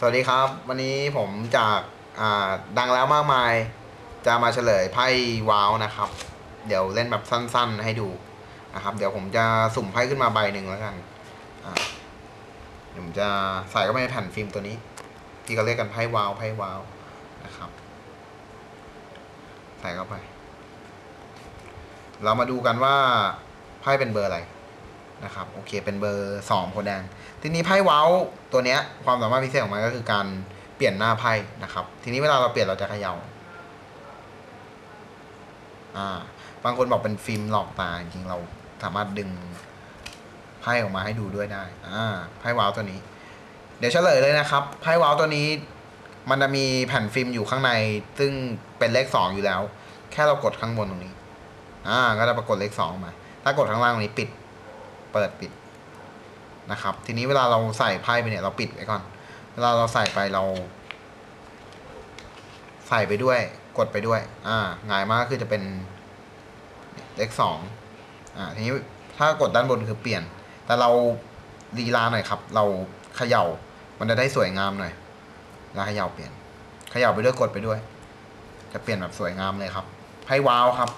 สวัสดีครับ วันนี้ผมจากอ่าดังแล้วมากมาย จะมาเฉลยไพ่ว้าวนะครับ เดี๋ยวเล่นแบบสั้นๆให้ดูนะครับ เดี๋ยวผมจะสุ่มไพ่ขึ้นมาใบหนึ่งแล้วกันอ่าเดี๋ยวผมจะใส่เข้าไปในแผ่นฟิล์มตัวนี้ ที่เขาเรียกกันไพ่ว้าวไพ่ว้าวนะครับ ใส่เข้าไป เรามาดูกันว่าไพ่เป็นเบอร์อะไร นะครับโอเคเป็นเบอร์สองโพแดง ทีนี้ไพ่เว้าตัวเนี้ยความสามารถพิเศษของมันก็คือการเปลี่ยนหน้าไพ่นะครับ ทีนี้เวลาเราเปลี่ยนเราจะเขย่าอ่าบางคนบอกเป็นฟิล์มหลอกตาจริงเราสามารถดึงไพ่ออกมาให้ดูด้วยได้อ่าไพ่เว้าตัวนี้ เดี๋ยวเฉลยเลยนะครับไพ่เว้าตัวนี้ มันจะมีแผ่นฟิล์มอยู่ข้างใน ซึ่งเป็นเลขสองอยู่แล้ว แค่เรากดข้างบนตรงนี้อ่าก็จะปรากฏเลขสองออกมา ถ้ากดข้างล่างตรงนี้ปิด เปิดปิดนะครับ ทีนี้เวลาเราใส่ไพ่ไปเนี่ยเราปิดไว้ก่อน เวลาเราใส่ไปเรา ใส่ไปด้วย กดไปด้วย อ่าง่ายมากคือจะเป็นเลขสองอ่าทีนี้ถ้ากดด้านบนคือเปลี่ยน แต่เราลีลาหน่อยครับ เราเขย่า มันจะได้สวยงามหน่อยแล้วเขย่าเปลี่ยน เขย่าไปด้วยกดไปด้วย จะเปลี่ยนแบบสวยงามเลยครับไพ่ว้าวครับ